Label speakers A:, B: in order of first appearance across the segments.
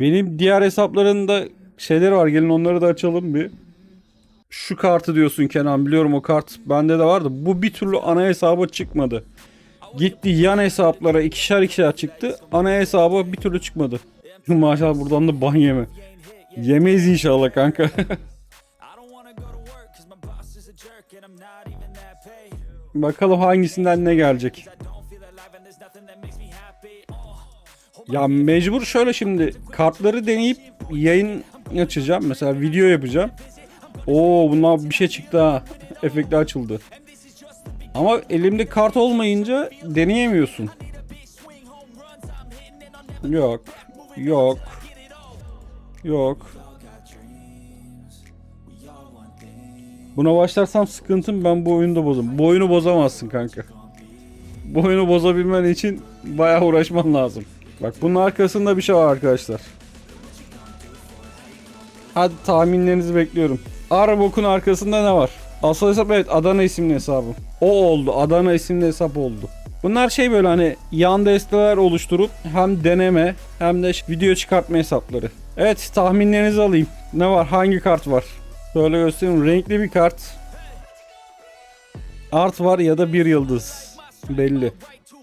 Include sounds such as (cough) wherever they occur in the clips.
A: Benim diğer hesaplarında şeyler var. Gelin onları da açalım bir. Şu kartı diyorsun Kenan. Biliyorum o kart bende de vardı. Bu bir türlü ana hesaba çıkmadı. Gitti yan hesaplara ikişer ikişer çıktı. Ana hesaba bir türlü çıkmadı. (laughs) Maşallah buradan da ban yeme. Yemeyiz inşallah kanka. (laughs) Bakalım hangisinden ne gelecek. Ya mecbur şöyle şimdi kartları deneyip yayın açacağım. Mesela video yapacağım. Oo bundan bir şey çıktı ha. Efekti açıldı. Ama elimde kart olmayınca deneyemiyorsun. Yok. Yok. Yok. Buna başlarsam sıkıntım ben bu oyunu da bozum. Bu oyunu bozamazsın kanka. Bu oyunu bozabilmen için bayağı uğraşman lazım. Bak bunun arkasında bir şey var arkadaşlar. Hadi tahminlerinizi bekliyorum. Arbok'un arkasında ne var? Asıl hesap evet Adana isimli hesabım. O oldu. Adana isimli hesap oldu. Bunlar şey böyle hani yan desteler oluşturup hem deneme hem de video çıkartma hesapları. Evet tahminlerinizi alayım. Ne var? Hangi kart var? Şöyle göstereyim. Renkli bir kart. Art var ya da bir yıldız. Belli.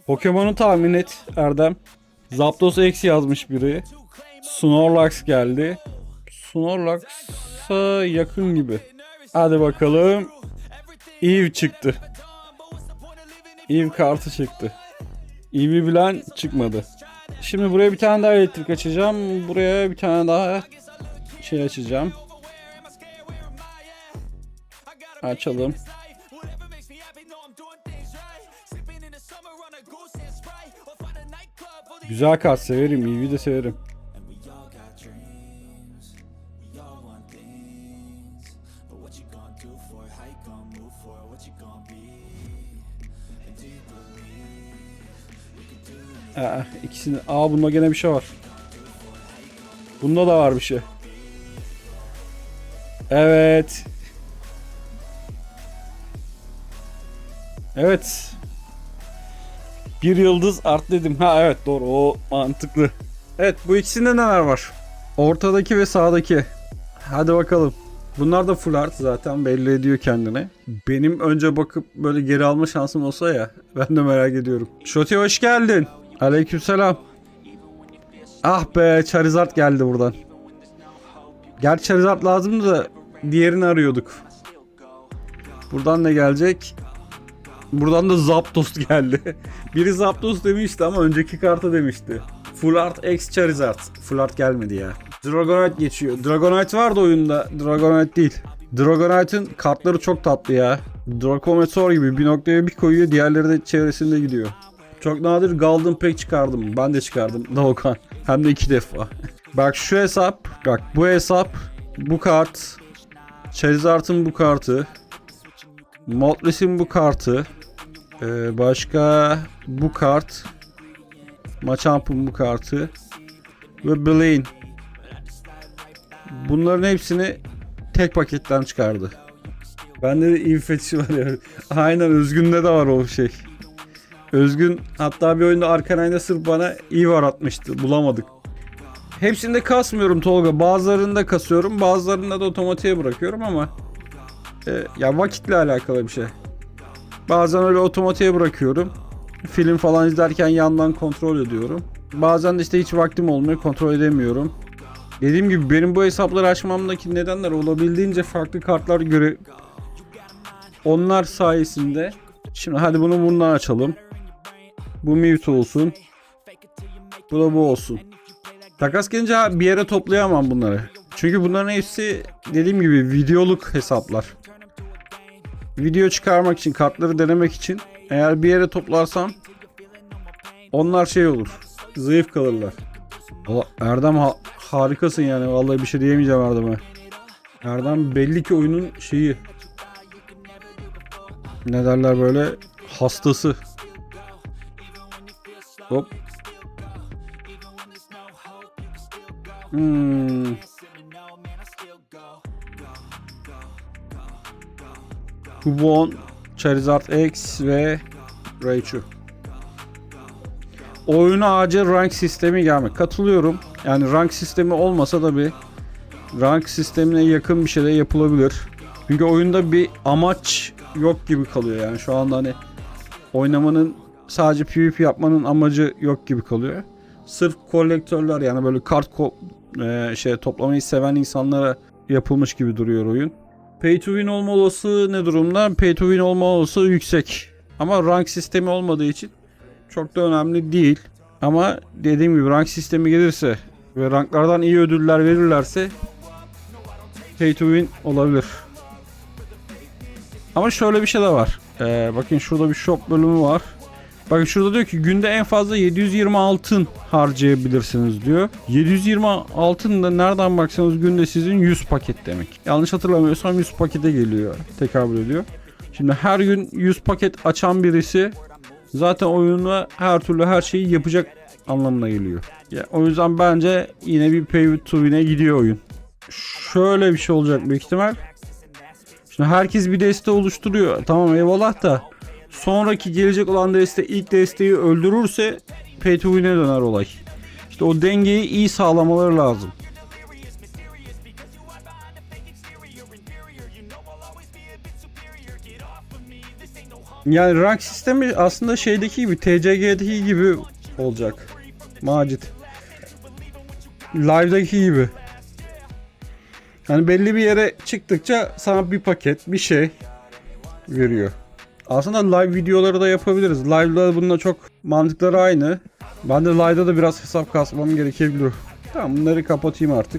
A: Pokemon'u tahmin et Erdem. Zapdos X yazmış biri. Snorlax geldi. Snorlax'a yakın gibi. Hadi bakalım. Eve çıktı. Eve kartı çıktı. Eve'i bilen çıkmadı. Şimdi buraya bir tane daha elektrik açacağım. Buraya bir tane daha şey açacağım. Açalım. Güzel kart severim. Eve'i de severim. Aa, ikisini. Aa bunda gene bir şey var. Bunda da var bir şey. Evet. Evet. Bir yıldız art dedim. Ha evet doğru o mantıklı. Evet bu ikisinde neler var? Ortadaki ve sağdaki. Hadi bakalım. Bunlar da full art zaten belli ediyor kendini. Benim önce bakıp böyle geri alma şansım olsa ya. (laughs) Ben de merak ediyorum. Şoti hoş geldin. Aleykümselam. Ah be Charizard geldi buradan. Gerçi Charizard lazımdı da diğerini arıyorduk. Buradan ne gelecek? Buradan da Zapdos geldi. (laughs) Biri Zapdos demişti ama önceki karta demişti. Full Art X Charizard. Full Art gelmedi ya. Dragonite geçiyor. Dragonite vardı oyunda. Dragonite değil. Dragonite'ın kartları çok tatlı ya. Dracometeor gibi bir noktaya bir koyuyor diğerleri de çevresinde gidiyor. Çok nadir Golden Pack çıkardım. Ben de çıkardım. (laughs) Doğukan. Hem de iki defa. (laughs) bak şu hesap. Bak bu hesap. Bu kart. Charizard'ın bu kartı. Moltres bu kartı. Ee, başka bu kart. Machamp'ın bu kartı. Ve Blaine. Bunların hepsini tek paketten çıkardı. Bende de iyi var ya. Aynen Özgün'de de var o şey. Özgün hatta bir oyunda Arkanay'da sırf bana iyi var atmıştı. Bulamadık. Hepsinde kasmıyorum Tolga. Bazılarında kasıyorum. Bazılarında da otomatiğe bırakıyorum ama e, ya vakitle alakalı bir şey. Bazen öyle otomatiğe bırakıyorum. Film falan izlerken yandan kontrol ediyorum. Bazen de işte hiç vaktim olmuyor kontrol edemiyorum. Dediğim gibi benim bu hesapları açmamdaki nedenler olabildiğince farklı kartlar göre onlar sayesinde Şimdi hadi bunu bundan açalım. Bu Mewtwo olsun. Bu da bu olsun. Takas gelince bir yere toplayamam bunları. Çünkü bunların hepsi dediğim gibi videoluk hesaplar. Video çıkarmak için, kartları denemek için eğer bir yere toplarsam onlar şey olur. Zayıf kalırlar. Valla Erdem ha- harikasın yani. Vallahi bir şey diyemeyeceğim Erdem'e. Erdem belli ki oyunun şeyi. Ne derler böyle hastası. Hop. Hmm. Kubon, Charizard X ve Raichu. Oyuna acil rank sistemi gelmek. Katılıyorum. Yani rank sistemi olmasa da bir rank sistemine yakın bir şeyler yapılabilir. Çünkü oyunda bir amaç yok gibi kalıyor yani şu anda hani oynamanın sadece PvP yapmanın amacı yok gibi kalıyor. Sırf kolektörler yani böyle kart ko- e, şey toplamayı seven insanlara yapılmış gibi duruyor oyun. Pay to win olma olasılığı ne durumda? Pay to win olma olasılığı yüksek. Ama rank sistemi olmadığı için çok da önemli değil. Ama dediğim gibi rank sistemi gelirse ve ranklardan iyi ödüller verirlerse pay to win olabilir. Ama şöyle bir şey de var. Ee, bakın şurada bir shop bölümü var. Bakın şurada diyor ki günde en fazla 720 altın harcayabilirsiniz diyor. 720 altın da nereden baksanız günde sizin 100 paket demek. Yanlış hatırlamıyorsam 100 pakete geliyor. Tekabül ediyor. Şimdi her gün 100 paket açan birisi zaten oyunla her türlü her şeyi yapacak anlamına geliyor. Ya, o yüzden bence yine bir pay to win'e gidiyor oyun. Şöyle bir şey olacak büyük ihtimal. Şimdi herkes bir deste oluşturuyor. Tamam eyvallah da sonraki gelecek olan deste ilk desteği öldürürse pay to win'e döner olay. İşte o dengeyi iyi sağlamaları lazım. Yani rank sistemi aslında şeydeki gibi TCG'deki gibi olacak. Macit. Live'daki gibi. Yani belli bir yere çıktıkça sana bir paket bir şey veriyor. Aslında live videoları da yapabiliriz. Live'da bununla çok mantıkları aynı. Ben de live'da da biraz hesap kasmam gerekebilir. Tamam bunları kapatayım artık.